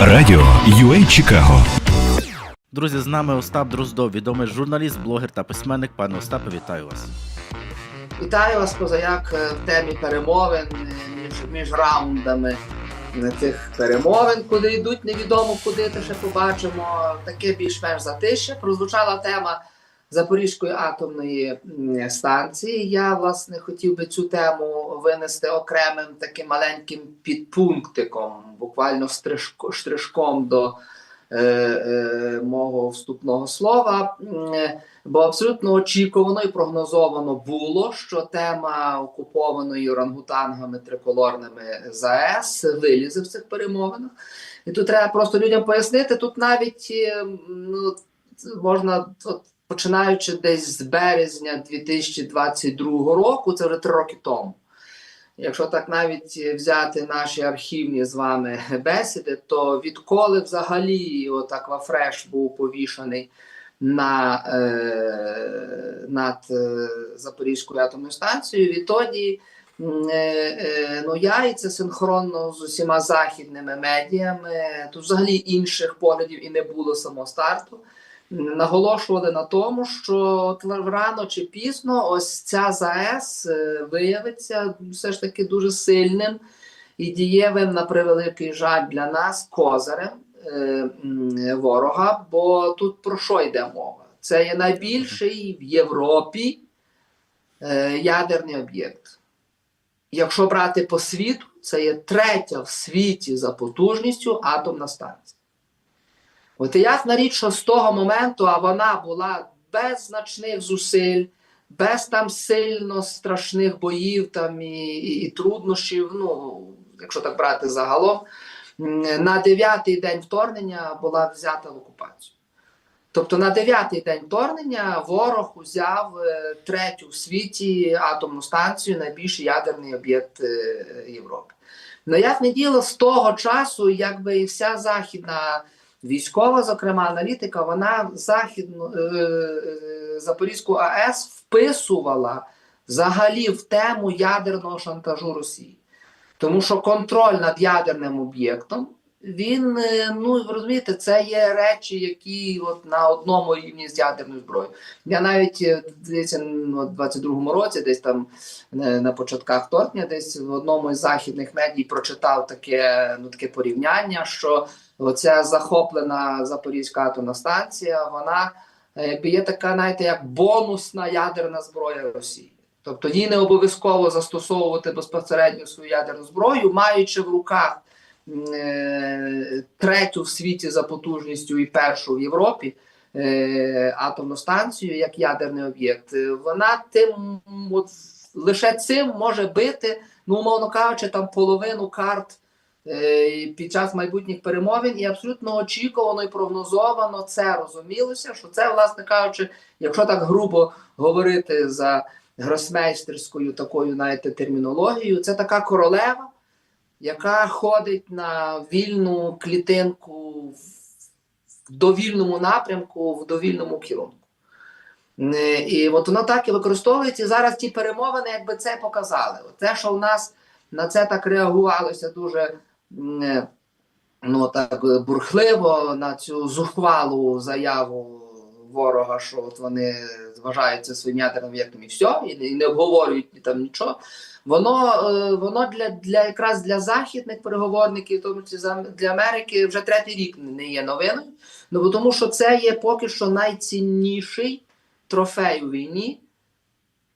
Радіо UA Чикаго. Друзі, з нами Остап Дроздов, відомий журналіст, блогер та письменник. Пане Остапе, вітаю вас. Вітаю вас, позаяк е, в темі перемовин е, між, між раундами цих перемовин, куди йдуть, невідомо куди, те ще побачимо. Таке більш-менш затище. Прозвучала тема Запорізької атомної станції. Я власне хотів би цю тему винести окремим таким маленьким підпунктиком, буквально стрижко- штришком до е, е, мого вступного слова. Е, Бо абсолютно очікувано і прогнозовано було, що тема окупованої орангутангами триколорними ЗАЕС вилізе в цих перемовинах. І тут треба просто людям пояснити. Тут навіть е, ну, можна, от, починаючи десь з березня 2022 року, це вже три роки тому. Якщо так навіть взяти наші архівні з вами бесіди, то відколи взагалі отак Вафреш був повішаний на, е, над е, Запорізькою атомною станцією. Відтоді е, е, ну, я і це синхронно з усіма західними медіями. Тут взагалі інших поглядів і не було з самого старту. Наголошували на тому, що рано чи пізно ось ця ЗАЕС е, виявиться все ж таки дуже сильним і дієвим на превеликий жаль для нас козирем е, ворога. Бо тут про що йде мова? Це є найбільший в Європі е, ядерний об'єкт. Якщо брати по світу, це є третя в світі за потужністю атомна станція. От ясна річ, що з того моменту, а вона була без значних зусиль, без там сильно страшних боїв там і, і, і труднощів, ну, якщо так брати загалом, на дев'ятий день вторгнення була взята в окупацію. Тобто на дев'ятий день вторгнення ворог узяв е, третю в світі атомну станцію, найбільший ядерний об'єкт е, Європи. Ну, як не діло, з того часу, якби і вся західна військова, зокрема аналітика, вона західну е, е, Запорізьку АЕС вписувала взагалі в тему ядерного шантажу Росії. Тому що контроль над ядерним об'єктом, він, е, ну ви розумієте, це є речі, які от на одному рівні з ядерною зброєю. Я навіть ну, в 22-му році, десь там на початках вторгнення, десь в одному із західних медій прочитав таке, ну, таке порівняння, що оця захоплена Запорізька атомна станція, вона е, якби є така, знаєте, як бонусна ядерна зброя Росії. Тобто їй не обов'язково застосовувати безпосередньо свою ядерну зброю, маючи в руках е, третю в світі за потужністю і першу в Європі е, атомну станцію як ядерний об'єкт, е, вона тим от, лише цим може бити, ну умовно кажучи, там половину карт під час майбутніх перемовин, і абсолютно очікувано і прогнозовано це розумілося, що це, власне кажучи, якщо так грубо говорити за гросмейстерською такою, знаєте, термінологією, це така королева, яка ходить на вільну клітинку в довільному напрямку, в довільному керунку. Е, І от воно так і використовується. І зараз ті перемовини, якби це показали. Те, що в нас на це так реагувалося дуже е, ну, так, е, бурхливо на цю зухвалу заяву ворога, що от вони вважаються своїм ядерним об'єктом і все, і, не- обговорюють там нічого. Воно, е, воно для, для якраз для західних переговорників, тому числі для Америки, вже третій рік не є новиною. Ну тому, що це є поки що найцінніший трофей у війні.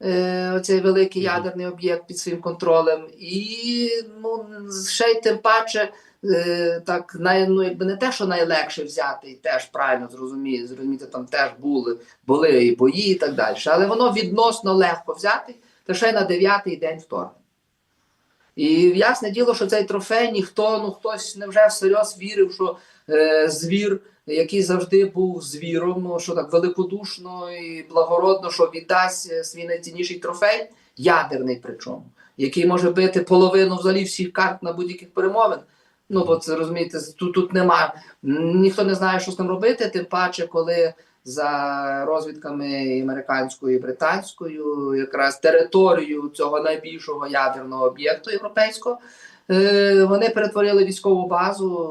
Е, оцей великий ядерний об'єкт під своїм контролем, і ну ще й тим паче е, так най, ну, якби не те, що найлегше взяти, і теж правильно зрозуміти, зрозуміти, там теж були, були і бої, і так далі. Але воно відносно легко взяти, та ще й на дев'ятий день вторгнення. І ясне діло, що цей трофей ніхто, ну хтось невже всерйоз вірив, що е, звір, який завжди був звіром, ну, що так великодушно і благородно, що віддасть е, свій найцінніший трофей, ядерний причому, який може бити половину взагалі всіх карт на будь-яких перемовин. Ну, бо це розумієте, тут, тут немає. Ніхто не знає, що з ним робити, тим паче, коли за розвідками американською і британською, якраз територію цього найбільшого ядерного об'єкту європейського Вони перетворили військову базу,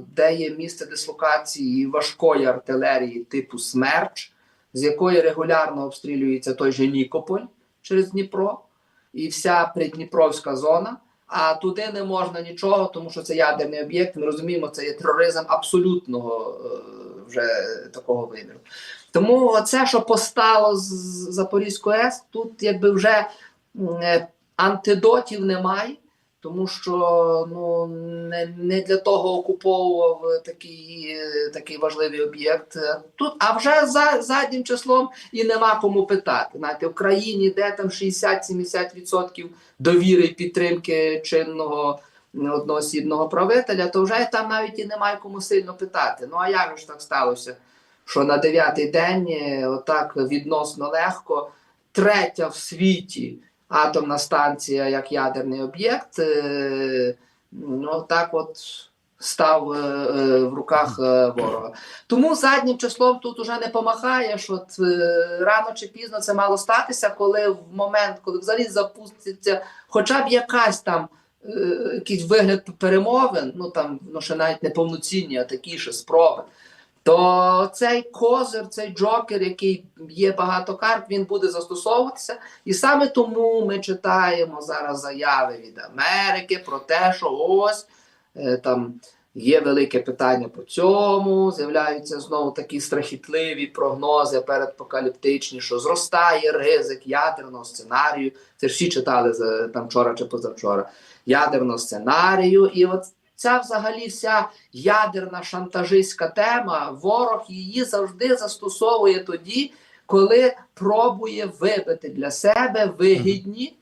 е, де є місце дислокації важкої артилерії типу Смерч, з якої регулярно обстрілюється той же Нікополь через Дніпро і вся придніпровська зона. А туди не можна нічого, тому що це ядерний об'єкт. Ми розуміємо, це є тероризм абсолютного е, вже такого виміру. Тому це, що постало з Запорізької АЕС, тут якби вже е, антидотів немає, тому що ну, не, не для того окуповував такий, такий важливий об'єкт. Тут, а вже за заднім числом і нема кому питати. Знаєте, в країні, де там 60-70% довіри підтримки чинного одноосібного правителя, то вже там навіть і немає кому сильно питати. Ну а як ж так сталося? Що на дев'ятий день е, отак відносно легко, третя в світі атомна станція як ядерний об'єкт, е, ну так от став е, е, в руках ворога. Тому заднім числом тут уже не помахаєш. От рано чи пізно це мало статися, коли в момент, коли взагалі запуститься хоча б якась там. Якийсь вигляд перемовин, ну там ну ще навіть не повноцінні, а такі ще спроби. То цей козир, цей джокер, який є багато карт, він буде застосовуватися. І саме тому ми читаємо зараз заяви від Америки про те, що ось е, там є велике питання по цьому. З'являються знову такі страхітливі прогнози передпокаліптичні, що зростає ризик ядерного сценарію. Це ж всі читали там вчора чи позавчора. Ядерного сценарію, і от ця взагалі вся ядерна шантажистська тема, ворог її завжди застосовує тоді, коли пробує вибити для себе вигідні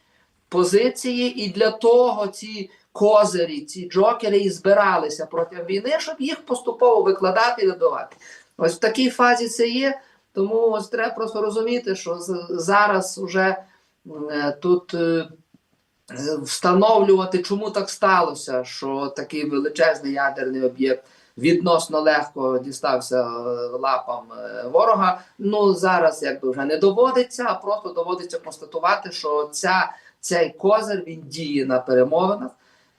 позиції, і для того ці козирі, ці джокери і збиралися протягом війни, щоб їх поступово викладати і вибивати. Ось в такій фазі це є. Тому ось треба просто розуміти, що зараз вже е, тут. Е, встановлювати, чому так сталося, що такий величезний ядерний об'єкт відносно легко дістався е, лапам е, ворога. Ну зараз якби вже не доводиться, а просто доводиться констатувати, що ця, цей козир він діє на перемовинах.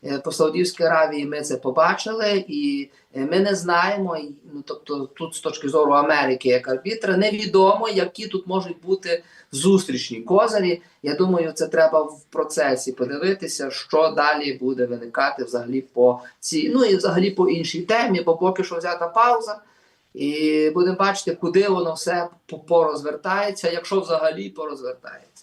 Е, По Саудівській Аравії ми це побачили, і е, ми не знаємо. Ну тобто, тут з точки зору Америки як арбітра, невідомо, які тут можуть бути зустрічні козирі. Я думаю, це треба в процесі подивитися, що далі буде виникати взагалі по цій, ну і взагалі по іншій темі, бо поки що взята пауза. І будемо бачити, куди воно все порозвертається, якщо взагалі порозвертається.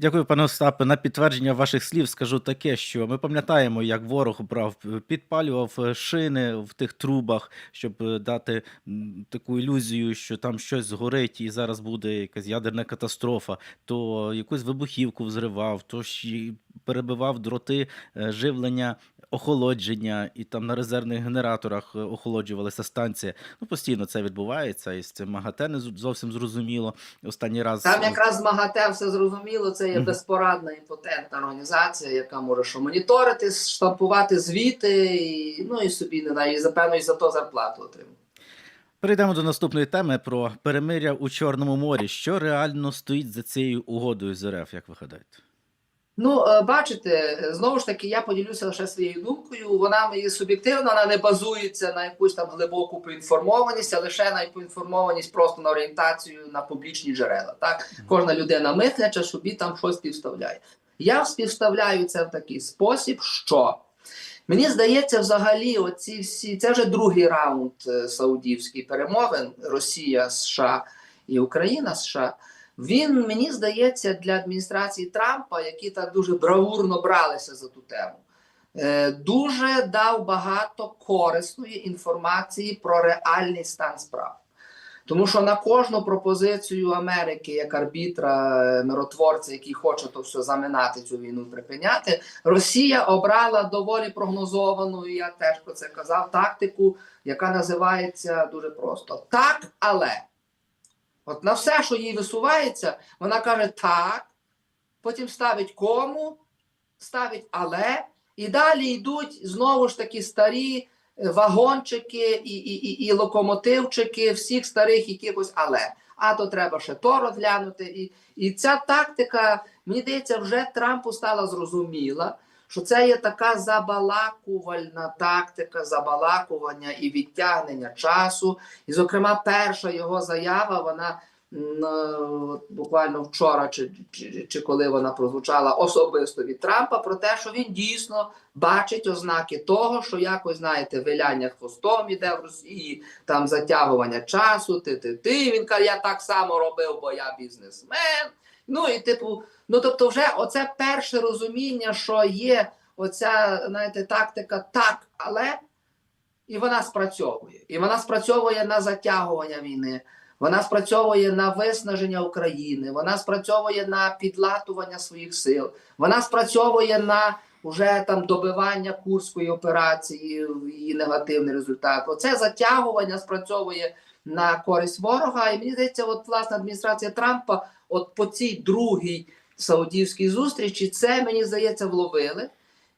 Дякую, пане Остапе. На підтвердження ваших слів скажу таке, що ми пам'ятаємо, як ворог брав, підпалював е, шини в тих трубах, щоб е, дати таку ілюзію, що там щось згорить і зараз буде якась ядерна катастрофа. То якусь вибухівку взривав, то ж перебивав дроти е, живлення. Охолодження і там на резервних генераторах е, охолоджувалася станція. Ну постійно це відбувається, і з цим МАГАТЕ не зовсім зрозуміло. Останній раз Там якраз МАГАТЕ все зрозуміло, це є безпорадна і потентна організація, яка може що моніторити, штампувати звіти, і, ну і собі не знаю, і за певно і за то зарплату отримати. Перейдемо до наступної теми про перемиря у Чорному морі. Що реально стоїть за цією угодою з РФ, як ви гадаєте? Ну, е, бачите, знову ж таки, я поділюся лише своєю думкою. Вона є суб'єктивна, вона не базується на якусь там глибоку поінформованість, а лише на поінформованість просто на орієнтацію на публічні джерела. Так, кожна людина мисляча собі там щось співставляє. Я співставляю це в такий спосіб, що мені здається, взагалі, оці всі це вже другий раунд е, саудівський перемовин Росія, США і Україна США. Він мені здається для адміністрації Трампа, які так дуже бравурно бралися за ту тему, е, дуже дав багато корисної інформації про реальний стан справ. Тому що на кожну пропозицію Америки як арбітра, е, миротворця, який хоче то все заминати цю війну припиняти, Росія обрала доволі прогнозовану, і я теж про це казав, тактику, яка називається дуже просто так, але. От на все, що їй висувається, вона каже так, потім ставить кому, ставить але, і далі йдуть знову ж таки старі е, вагончики і, і, і, і локомотивчики всіх старих якихось але. А то треба ще то розглянути. І, і ця тактика, мені здається, вже Трампу стала зрозуміла, що це є така забалакувальна тактика, забалакування і відтягнення часу. І, зокрема, перша його заява, вона е, буквально вчора, чи, чи, чи коли вона прозвучала особисто від Трампа, про те, що він дійсно бачить ознаки того, що якось, знаєте, виляння хвостом іде в Росії, там затягування часу, ти ти ти. Він каже, я так само робив, бо я бізнесмен. Ну і типу, ну тобто, вже оце перше розуміння, що є оця, знаєте, тактика так, але і вона спрацьовує. І вона спрацьовує на затягування війни. Вона спрацьовує на виснаження України, вона спрацьовує на підлатування своїх сил, вона спрацьовує на вже там добивання курської операції, її негативний результат. Оце затягування спрацьовує на користь ворога. І мені здається, от власне адміністрація Трампа, от по цій другій саудівській зустрічі, це мені здається вловили.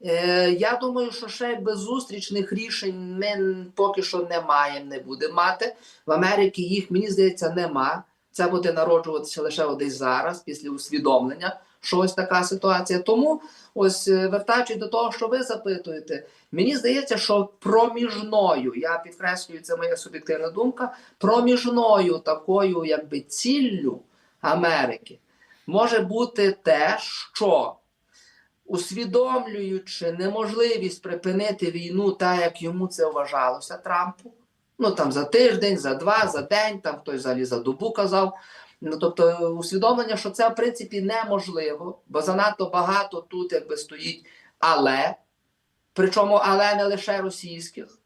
Е, я думаю, що ще якби зустрічних рішень ми поки що не маємо, не будемо мати. В Америці їх, мені здається, нема. Це буде народжуватися лише десь зараз, після усвідомлення, що ось така ситуація. Тому, ось е, вертаючись до того, що ви запитуєте, мені здається, що проміжною, я підкреслюю, це моя суб'єктивна думка, проміжною такою, якби ціллю Америки може бути те, що усвідомлюючи неможливість припинити війну так, як йому це вважалося Трампу. Ну там за тиждень, за два, за день, там хтось взагалі за добу казав. Ну тобто, усвідомлення, що це в принципі неможливо, бо занадто багато тут якби стоїть але, причому але не лише російських,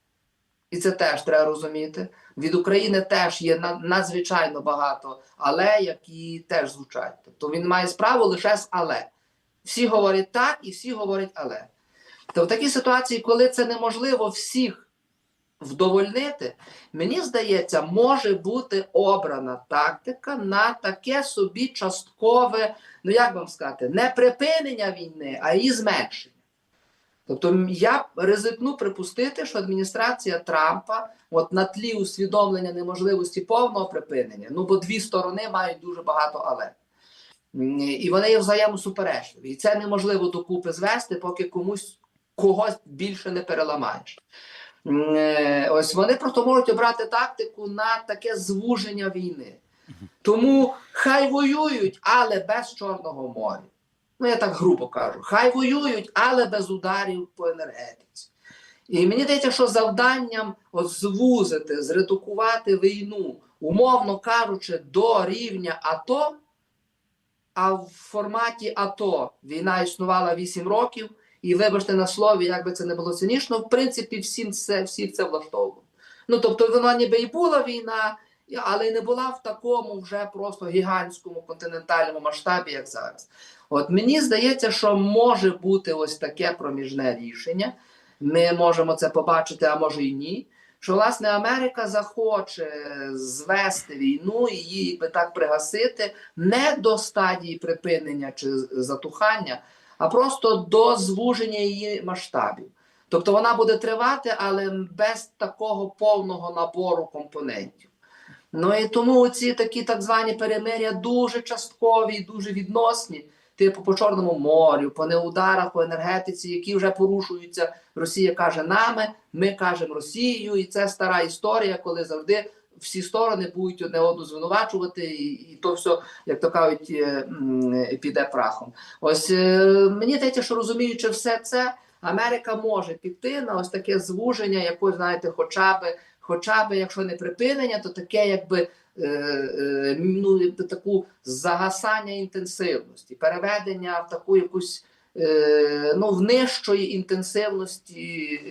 і це теж треба розуміти. Від України теж є надзвичайно багато але, які теж звучать. Тобто він має справу лише з але. Всі говорять так і всі говорять але. То в такій ситуації, коли це неможливо всіх вдовольнити, мені здається, може бути обрана тактика на таке собі часткове, ну як вам сказати, не припинення війни, а її зменшення. Тобто я ризикну припустити, що адміністрація Трампа, от на тлі усвідомлення неможливості повного припинення, ну бо дві сторони мають дуже багато але. І вони є взаємосуперечливі. І це неможливо докупи звести, поки комусь когось більше не переламаєш. Е, Ось вони просто можуть обрати тактику на таке звуження війни. Тому хай воюють, але без Чорного моря. Ну, я так грубо кажу. Хай воюють, але без ударів по енергетиці. І мені здається, що завданням от звузити, зредукувати війну, умовно кажучи, до рівня АТО, а в форматі АТО війна існувала 8 років, і вибачте на слові, як би це не було цинічно, в принципі, всім це, всіх це влаштовувало. Ну, тобто, вона ніби і була війна, але й не була в такому вже просто гігантському континентальному масштабі, як зараз. От мені здається, що може бути ось таке проміжне рішення. Ми можемо це побачити, а може і ні. Що власне Америка захоче звести війну і її би так пригасити не до стадії припинення чи затухання, а просто до звуження її масштабів. Тобто вона буде тривати, але без такого повного набору компонентів. Ну і тому ці такі так звані перемиря дуже часткові, і дуже відносні, типу по Чорному морю, по неударах, по енергетиці, які вже порушуються. Росія каже нами, ми кажемо Росією, і це стара історія, коли завжди всі сторони будуть одне одну звинувачувати, і, і то все, як то кажуть, е, піде прахом. Ось е, мені здається, що розуміючи все це, Америка може піти на ось таке звуження, якось, знаєте, хоча би, хоча би, якщо не припинення, то таке, якби. е, е, Ну, таку загасання інтенсивності, переведення в таку якусь е, ну, в нижчої інтенсивності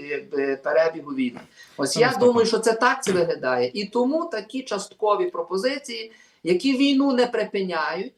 якби, перебігу війни. Ось я Наступне. думаю, що це так це виглядає. І тому такі часткові пропозиції, які війну не припиняють,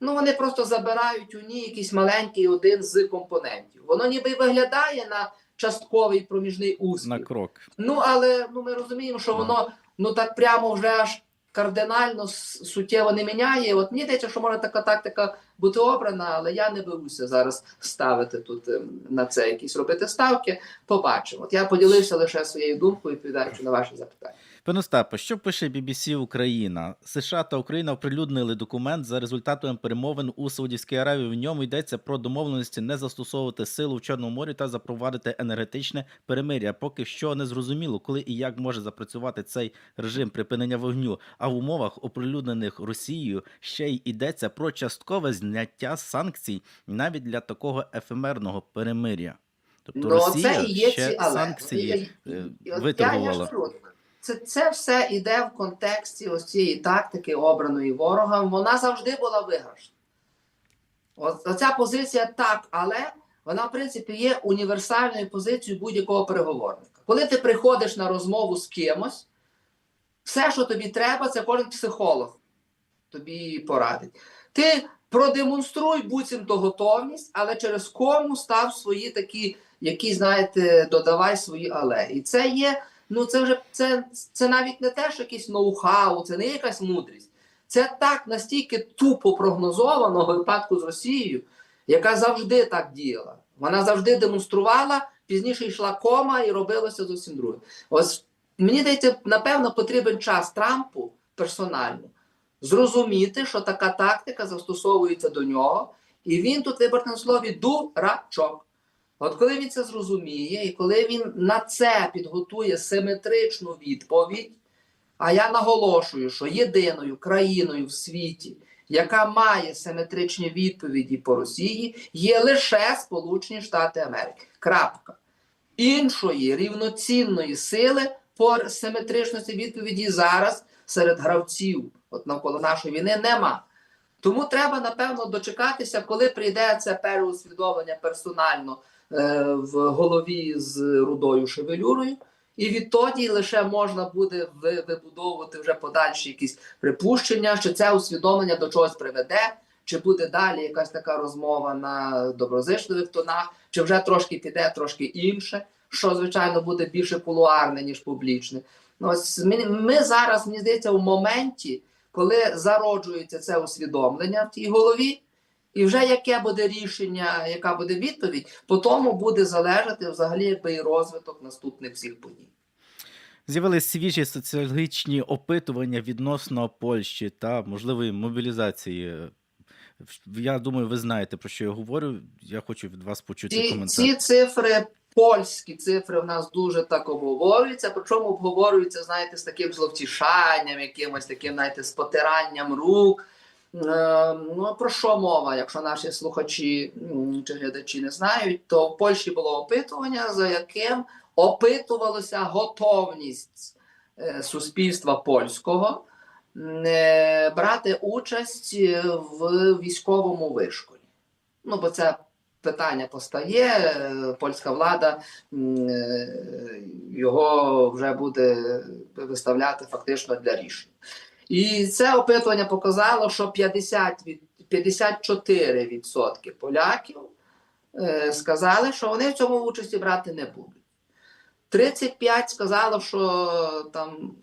ну вони просто забирають у ній якийсь маленький один з компонентів. Воно ніби виглядає на частковий проміжний успіх. На крок. Ну але ну ми розуміємо, що воно ну так прямо вже аж кардинально суттєво не міняє. От мені здається, що може така тактика бути обрана, але я не беруся зараз ставити тут ем, на це якісь робити ставки. Побачимо. От я поділився лише своєю думкою, відповідаючи на ваші запитання. Пане Остапе, що пише BBC Україна? США та Україна оприлюднили документ за результатами перемовин у Саудівській Аравії. В ньому йдеться про домовленості не застосовувати силу в Чорному морі та запровадити енергетичне перемир'я. Поки що не зрозуміло, коли і як може запрацювати цей режим припинення вогню. А в умовах оприлюднених Росією ще й йдеться про часткове зняття санкцій навіть для такого ефемерного перемир'я. Тобто Росія Ну, це і є ще ці але. санкції е, виторгувала. Це, це все йде в контексті ось цієї тактики обраної ворогом. Вона завжди була виграшна. Оця позиція так, але вона, в принципі, є універсальною позицією будь-якого переговорника. Коли ти приходиш на розмову з кимось, все, що тобі треба, це кожен психолог тобі порадить. Ти продемонструй буцімто готовність, але через кому став свої такі, які, знаєте, додавай свої але. І це є, ну це вже це, це навіть не те, що якийсь ноу-хау, це не якась мудрість. Це так настільки тупо прогнозовано в випадку з Росією, яка завжди так діяла. Вона завжди демонструвала, пізніше йшла кома і робилося зовсім друге. Ось мені здається, напевно, потрібен час Трампу персонально зрозуміти, що така тактика застосовується до нього, і він тут виборне на слові дурачок. От коли він це зрозуміє, і коли він на це підготує симетричну відповідь, а я наголошую, що єдиною країною в світі, яка має симетричні відповіді по Росії, є лише Сполучені Штати Америки. Крапка. Іншої рівноцінної сили по симетричності відповіді зараз серед гравців от навколо нашої війни нема. Тому треба, напевно, дочекатися, коли прийде це переусвідомлення персонально в голові з рудою шевелюрою, і відтоді лише можна буде вибудовувати вже подальші якісь припущення, що це усвідомлення до чогось приведе, чи буде далі якась така розмова на доброзичливих тонах, чи вже трошки піде, трошки інше, що звичайно буде більше кулуарне, ніж публічне. Ну, ось ми, ми зараз, мені здається, в моменті, коли зароджується це усвідомлення в тій голові, і вже яке буде рішення, яка буде відповідь, по тому буде залежати взагалі якби і розвиток наступних всіх подій. З'явились свіжі соціологічні опитування відносно Польщі та можливої мобілізації. Я думаю, ви знаєте про що я говорю. Я хочу від вас почути Ці, коментар. ці цифри, польські цифри, в нас дуже так обговорюються. Причому обговорюються, знаєте, з таким зловтішанням, якимось таким, знаєте, з потиранням рук. Е, Ну, про що мова? Якщо наші слухачі чи глядачі не знають, то в Польщі було опитування, за яким опитувалося готовність е, суспільства польського е, брати участь в військовому вишколі. Ну, бо це питання постає, польська влада його вже буде виставляти фактично для рішення. І це опитування показало, що 50 від, 54% поляків е, сказали, що вони в цьому участі брати не будуть. 35 сказало, що там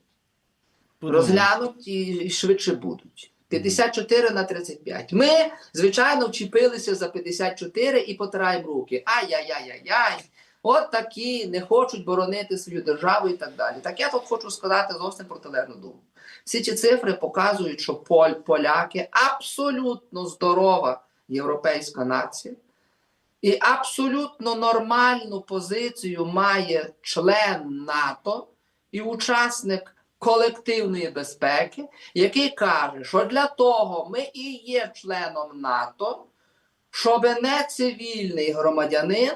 Подумаю. розглянуть і, і швидше будуть. 54 на 35. Ми, звичайно, вчепилися за 54 і потираємо руки. Ай-яй-яй-яй-яй. От такі не хочуть боронити свою державу і так далі. Так я тут хочу сказати зовсім протилежну думку. Всі ці цифри показують, що поль, поляки абсолютно здорова європейська нація, і абсолютно нормальну позицію має член НАТО і учасник колективної безпеки, який каже, що для того ми і є членом НАТО, щоб не цивільний громадянин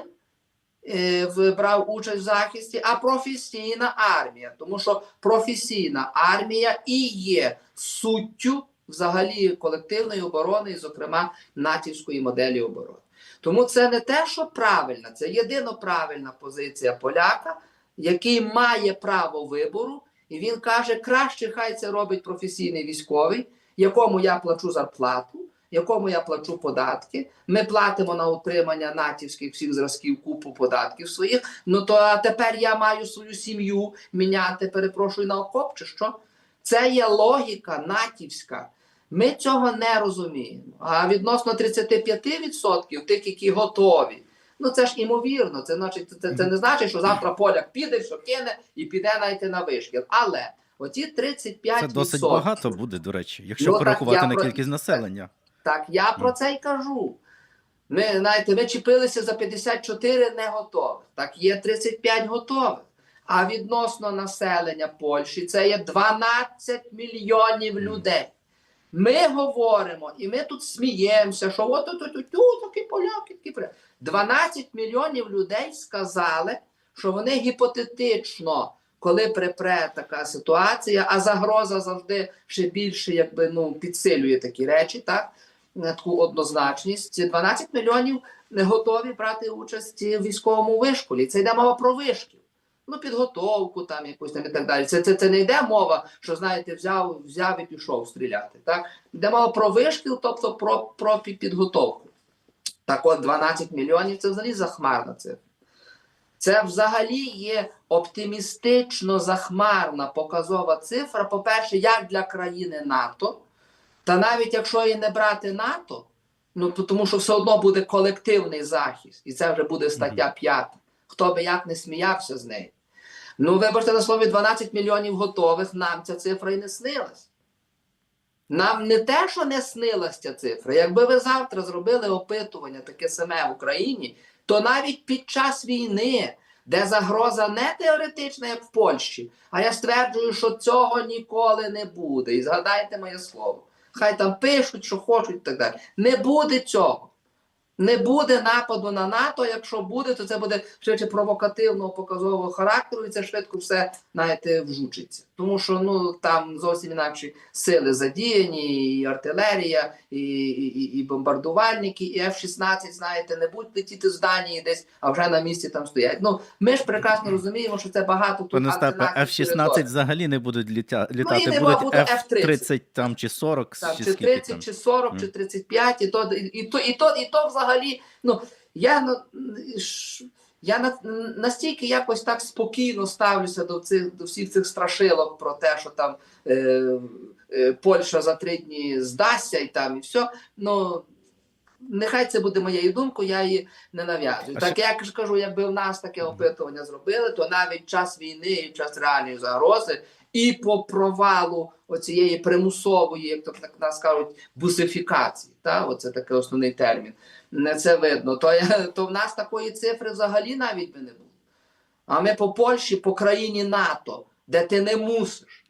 брав участь в захисті, а професійна армія. Тому що професійна армія і є суттю взагалі колективної оборони, і, зокрема, натівської моделі оборони. Тому це не те, що правильно, це єдино правильна позиція поляка, який має право вибору, і він каже: краще хай це робить професійний військовий, якому я плачу зарплату, якому я плачу податки. Ми платимо на утримання натівських всіх зразків купу податків своїх. Ну то а тепер я маю свою сім'ю міняти, перепрошую на окоп, чи що? Це є логіка натівська. Ми цього не розуміємо. А відносно 35% тих, які готові, ну це ж імовірно. Це значить, це, це не значить, що завтра поляк піде, що кине і піде навіть на вишкіл. Але оті 35%, Це досить багато буде, до речі, якщо Ну, порахувати на про- кількість населення. Так, я про це й кажу. Ми, знаєте, ми чіпилися за 54 не готових. Так, є 35 готових. А відносно населення Польщі це є 12 мільйонів людей. Ми говоримо, і ми тут сміємося, що от от, от, от, такі поляки, такі поляки. 12 мільйонів людей сказали, що вони гіпотетично, коли припре така ситуація, а загроза завжди ще більше якби, ну, підсилює такі речі, так? На таку однозначність. Ці 12 мільйонів не готові брати участь в військовому вишколі. Це йде мова про вишкіл. Ну, підготовку там якусь там і так далі. Це, це, це не йде мова, що знаєте, взяв, взяв і пішов стріляти. Так? Йде мова про вишкіл, тобто про, про підготовку. Так от 12 мільйонів це взагалі захмарна цифра. Це взагалі є оптимістично захмарна показова цифра, по-перше, як для країни НАТО, та навіть якщо і не брати НАТО, ну тому що все одно буде колективний захист, і це вже буде стаття 5. Хто би як не сміявся з нею. Ну, вибачте на слові 12 мільйонів готових, нам ця цифра і не снилась. Нам не те, що не снилась ця цифра. Якби ви завтра зробили опитування таке саме в Україні, то навіть під час війни, де загроза не теоретична, як в Польщі, а я стверджую, що цього ніколи не буде. І згадайте моє слово. Хай там пишуть, що хочуть, і так далі. Не буде цього. Не буде нападу на НАТО. Якщо буде, то це буде швидше провокативного показового характеру, і це швидко все знаєте, вжучиться. Тому що ну там зовсім інакші сили задіяні, і артилерія, і, і, і, і бомбардувальники, і F-16, знаєте, не будуть летіти з Данії десь, а вже на місці там стоять. Ну ми ж прекрасно розуміємо, що це багато тут Пане Остапе, антинатівської F-16 риторики. взагалі не будуть літя... і літати, нема, будуть буде F-30 там чи 40, там, чи чи скільки 30, там. чи 40, Мгм. чи 35, і то, і, то, і, то, і то взагалі, ну, я, ну, я на, настільки якось так спокійно ставлюся до, цих, до всіх цих страшилок про те, що там е, е, Польща за три дні здасться і там, і все. Ну, нехай це буде моєю думкою, я її не нав'язую. Так як ж кажу, якби в нас таке опитування зробили, то навіть час війни і час реальної загрози і по провалу оцієї примусової, як то так нас кажуть, бусифікації. Та? Оце такий основний термін. Не це видно. То, то в нас такої цифри взагалі навіть би не було. А ми по Польщі, по країні НАТО, де ти не мусиш.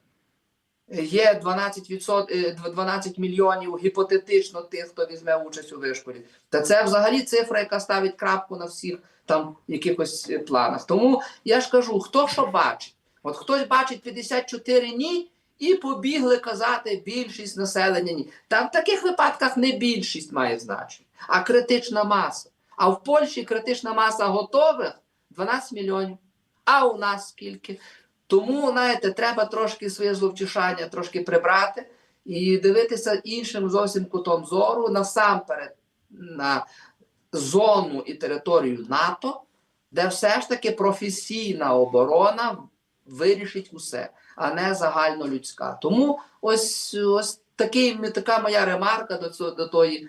Є 12, відсот... е, 12 мільйонів гіпотетично тих, хто візьме участь у вишколі. Та це взагалі цифра, яка ставить крапку на всіх там якихось е, планах. Тому я ж кажу, хто що бачить. От хтось бачить 54 ні, і побігли казати більшість населення ні. Там в таких випадках не більшість має значення, а критична маса. А в Польщі критична маса готових 12 мільйонів. А у нас скільки? Тому, знаєте, треба трошки своє зловтішання трошки прибрати і дивитися іншим зовсім кутом зору насамперед на зону і територію НАТО, де все ж таки професійна оборона вирішить усе, а не загальнолюдська. Тому ось, ось такий, така моя ремарка до, цього, до тої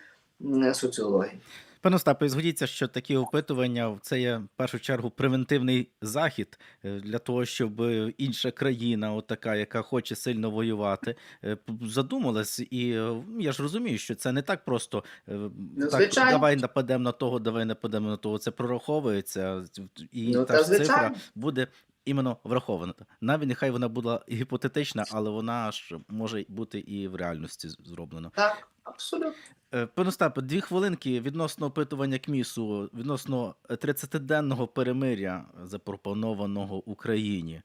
соціології. Пане Остапе, згодіться, що такі опитування це є в першу чергу превентивний захід е, для того, щоб інша країна, от така, яка хоче сильно воювати, е, задумалась. І е, я ж розумію, що це не так просто е, так, давай нападемо на того, давай нападемо на того. Це прораховується, і Ну, та ж цифра буде. Іменно врахована. Навіть нехай вона була гіпотетична, але вона ж може бути і в реальності зроблена. Так, абсолютно. Е, Пане Остапе, дві хвилинки відносно опитування КМІСу, відносно е, 30-денного перемиря, запропонованого Україні.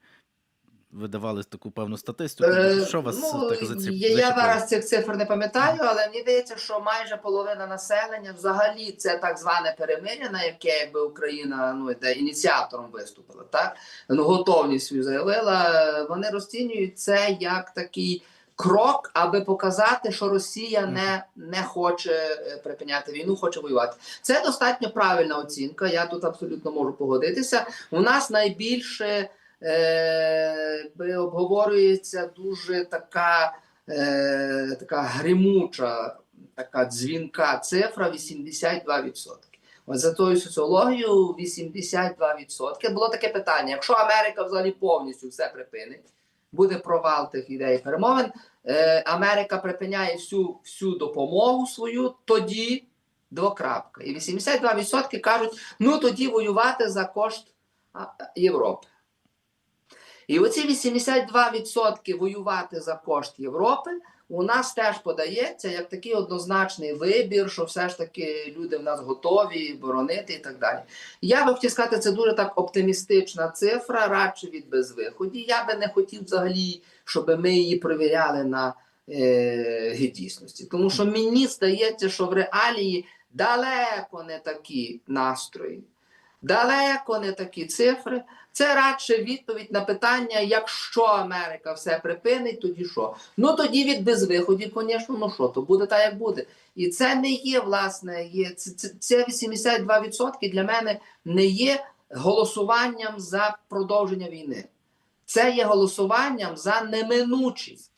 Ви давали таку певну статистику. Е, Що вас ну, так заці- я, я зараз цих цифр не пам'ятаю, але мені здається, що майже половина населення взагалі це так зване перемир'я, на яке якби Україна ну де ініціатором виступила, так ну готовність заявила. Вони розцінюють це як такий. Крок, аби показати, що Росія не, не хоче е, припиняти війну, хоче воювати. Це достатньо правильна оцінка. Я тут абсолютно можу погодитися. У нас найбільше е, обговорюється дуже така, е, така гримуча, така дзвінка цифра 82%. От за тою соціологією 82%. Було таке питання: якщо Америка взагалі повністю все припинить, буде провал тих ідей перемовин, е, Америка припиняє всю, всю допомогу свою, тоді двокрапка. І 82% кажуть, ну тоді воювати за кошт Європи. І оці 82% воювати за кошт Європи у нас теж подається як такий однозначний вибір, що все ж таки люди в нас готові боронити і так далі. Я би хотів сказати, це дуже так оптимістична цифра, радше від безвиході. Я би не хотів взагалі, щоб ми її перевіряли на е, дійсності. Тому що мені здається, що в реалії далеко не такі настрої, далеко не такі цифри. Це радше відповідь на питання, якщо Америка все припинить, тоді що? Ну тоді від безвиходів, звісно, ну що, то буде так, як буде. І це не є, власне, є, це, це, це 82% для мене не є голосуванням за продовження війни. Це є голосуванням за неминучість.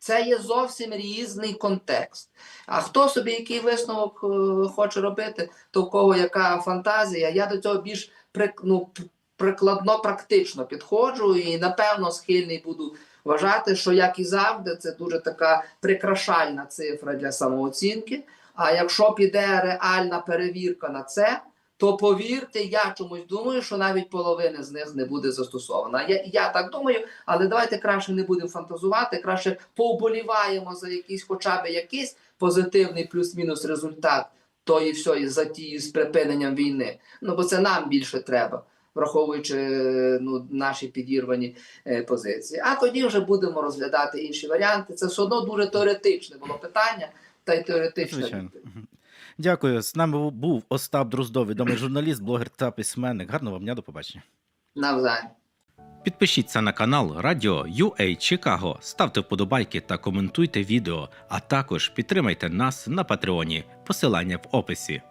Це є зовсім різний контекст. А хто собі який висновок е, хоче робити, то в кого яка фантазія, я до цього більш ну, прикладно практично підходжу і напевно схильний буду вважати, що як і завжди, це дуже така прикрашальна цифра для самооцінки. А якщо піде реальна перевірка на це, то повірте, я чомусь думаю, що навіть половини з них не буде застосована. Я, я так думаю, але давайте краще не будемо фантазувати, краще поуболіваємо за якийсь, хоча б якийсь позитивний плюс-мінус результат тої всієї затії з припиненням війни. Ну бо це нам більше треба, враховуючи ну, наші підірвані е, позиції. А тоді вже будемо розглядати інші варіанти. Це все одно дуже теоретичне було питання, та й теоретичне. Дякую. З нами був Остап Дроздов, відомий журналіст, блогер та письменник. Гарного вам дня, до побачення. Навзаєм. Підпишіться на канал Радіо UA Чикаго, ставте вподобайки та коментуйте відео, а також підтримайте нас на Патреоні. Посилання в описі.